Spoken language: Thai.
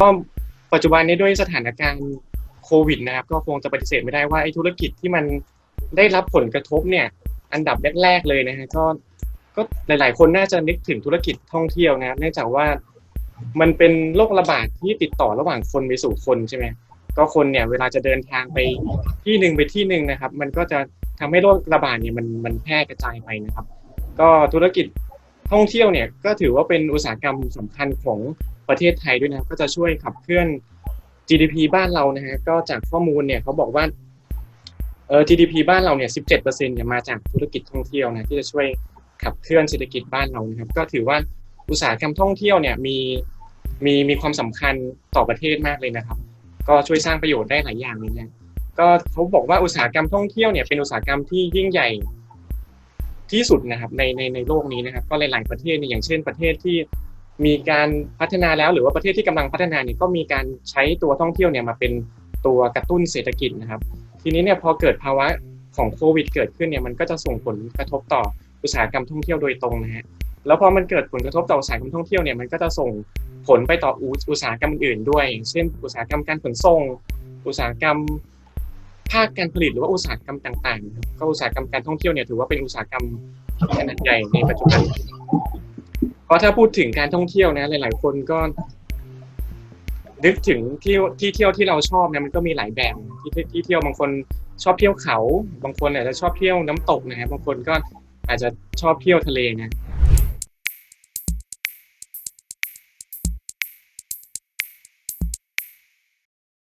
ก็ปัจจุบันนี้ด้วยสถานการณ์โควิดนะครับก็คงจะปฏิเสธไม่ได้ว่าไอ้ธุรกิจที่มันได้รับผลกระทบเนี่ย อันดับแรกๆเลยนะฮะก็ก็หลาย ๆ คนน่าจะนึกถึงธุรกิจท่องเที่ยวนะครับเนื่องจากว่ามันเป็นโรคระบาดที่ติดต่อระหว่างคนไปสู่คนใช่ไหมก็คนเนี่ยเวลาจะเดินทางไปที่หนึ่งไปที่หนึ่งนะครับ มันก็จะทำให้โรคระบาดเนี่ยมันมันแพร่กระจายไปนะครับ ก็ธุรกิจท่องเที่ยวเนี่ยก็ถือว่าเป็นอุตสาหกรรมสำคัญของ ประเทศไทยด้วยนะครับก็จะช่วยขับเคลื่อน GDP บ้านเรานะฮะก็จากข้อมูลเนี่ยเขาบอกว่าเออ GDP บ้านเราเนี่ย 17%เนี่ยมาจากธุรกิจท่องเที่ยวนะที่จะช่วยขับเคลื่อนเศรษฐกิจบ้านเรานะครับ ก็ถือว่าอุตสาหกรรมท่องเที่ยวเนี่ยมีมีมีความสำคัญต่อประเทศมากเลยนะครับ ก็ช่วยสร้างประโยชน์ได้หลายอย่างเลยนะก็เขาบอกว่าอุตสาหกรรมท่องเที่ยวเนี่ยเป็นอุตสาหกรรมที่ยิ่งใหญ่ที่สุดนะครับในในในโลกนี้นะครับ ก็หลายๆประเทศเนี่ยอย่างเช่นประเทศที่ มีการพัฒนาแล้วหรือว่าประเทศที่กำลังพัฒนาเนี่ยก็มีการใช้ตัวท่องเที่ยวเนี่ยมาเป็นตัวกระตุ้นเศรษฐกิจนะครับ ทีนี้เนี่ยพอเกิดภาวะของโควิด เกิดขึ้นเนี่ยมันก็จะส่งผลกระทบต่ออุตสาหกรรมท่องเที่ยวโดยตรงนะฮะแล้วพอมันเกิดผลกระทบต่ออุตสาหกรรมท่องเที่ยวเนี่ยมันก็จะส่งผลไปต่ออุตสาหกรรมอื่นๆด้วย เช่น อุตสาหกรรมการขนส่ง อุตสาหกรรมภาคการผลิตหรือว่าอุตสาหกรรมต่างๆก็อุตสาหกรรมการท่องเที่ยวเนี่ยถือว่าเป็นอุตสาหกรรมขนาดใหญ่ในปัจจุบัน เพราะถ้าพูดถึงการท่องเที่ยวนะ หลาย ๆ คนก็นึกถึงที่ที่เที่ยวที่เราชอบเนี่ยมันก็มีหลายแบบที่ที่ที่เที่ยวบางคนชอบเที่ยวเขา บางคนอาจจะชอบเที่ยวน้ำตกนะครับบางคนก็อาจจะชอบเที่ยวทะเลนะ